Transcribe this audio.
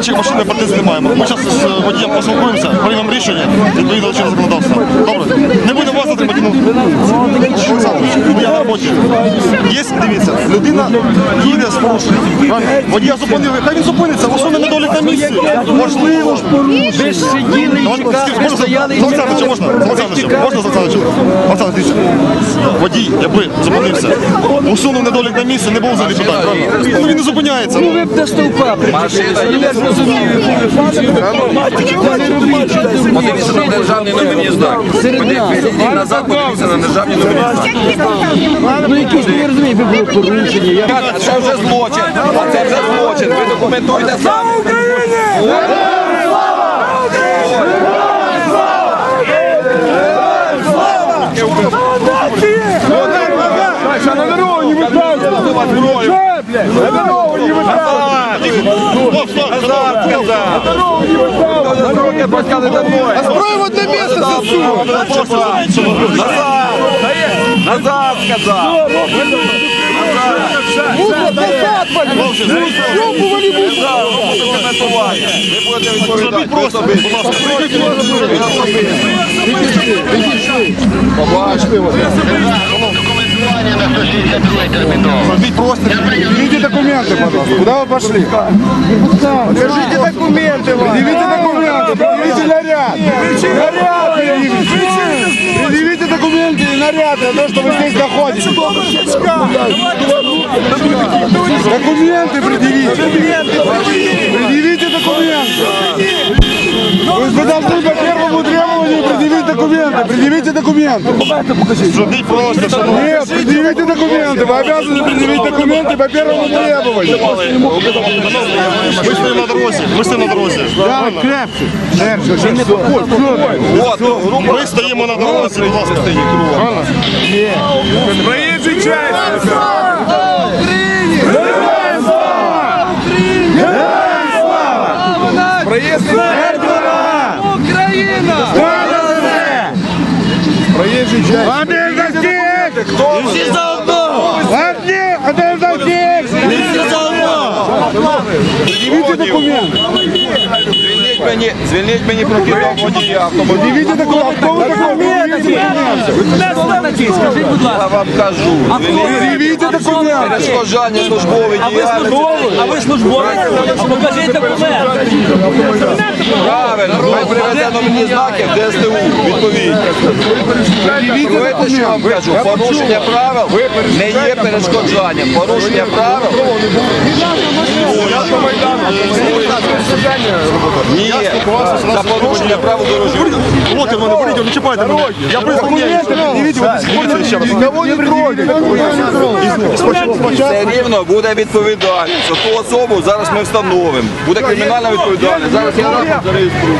інших машин партиз не маємо. Ми зараз з водієм поспілкуємося, приймемо рішення відповідно до чинного законодавства. Добре? Не будемо вас затримати. Ну, Олександрович, я на роботі. Є, дивіться, людина їде з порушенням. Водія зупинили, хай він зупиниться, усуне недолік на місці. Можливо. Ви ж сиділи і чекали, ви можна стояли і чекали. можна? Ви можна? Олександр, дивіться. Водій, якби зупинився, усунув недолік на місці, не було взагалі питань, правильно? Ну він не зупиняється. Ну ви б до стовпа. Ну я зрозумію. Подивіться на державний номерні знаки. Подивіться назад, подивіться на державні номерні знаки. Ну якісь, не розумію, ви були порушення. Я Ребята, Це вже злочин. А це вже злочин. Ви документуєте самі. Назад сказав. Ви будете відповідати. Просто, будь ласка, Зробіть простір. Предъявите документы, пожалуйста. Куда вы пошли? Покажите документы. Предъявите документы. Предъявите наряд. Наряд предъявите. Предъявите документы и наряд на то, что вы здесь находитесь. Документы предъявите. Предъявите документы. Вы должны по первому требованию предъявить документы. Предъявите документы. Зробіть простір, шановні. Нет, предъявите документы. Вы обязаны предъявить документы по первому требованию. Ми стоїмо на дорозі. Ми стоїмо на дорозі. От, грубо Ми стоїмо на дорозі, будь ласка. Проезжий часть. Проезжий часть. Один за всех! Кто? всі заодно! Один, один за всех! Всі заодно! Предъявите документы. звільніть мені, звільніть мені прокидав водія автомобіля. Предъявите документы. Кто вы такой? Предъявите документы. Скажіть, будь ласка, Я вам кажу. Звільніть Предъявите документы. перешкоджання службової а ви діяльності. службовий? А ви службовий? Покажіть документ. Правильно, хай привезе номерні знаки в ДСТУ, відповідь. Розумієте, що я вам кажу? Порушення правил не є перешкоджанням. Порушення правил ні, за порушення правил дорожнього в мене беріть, не чіпайте мене. Я признаю. Предъявите, вы до сих пор. Не трогайте. Все рівно буде відповідальність. За ту особу зараз ми встановимо. Буде кримінальна відповідальність. Зараз я зареєструю.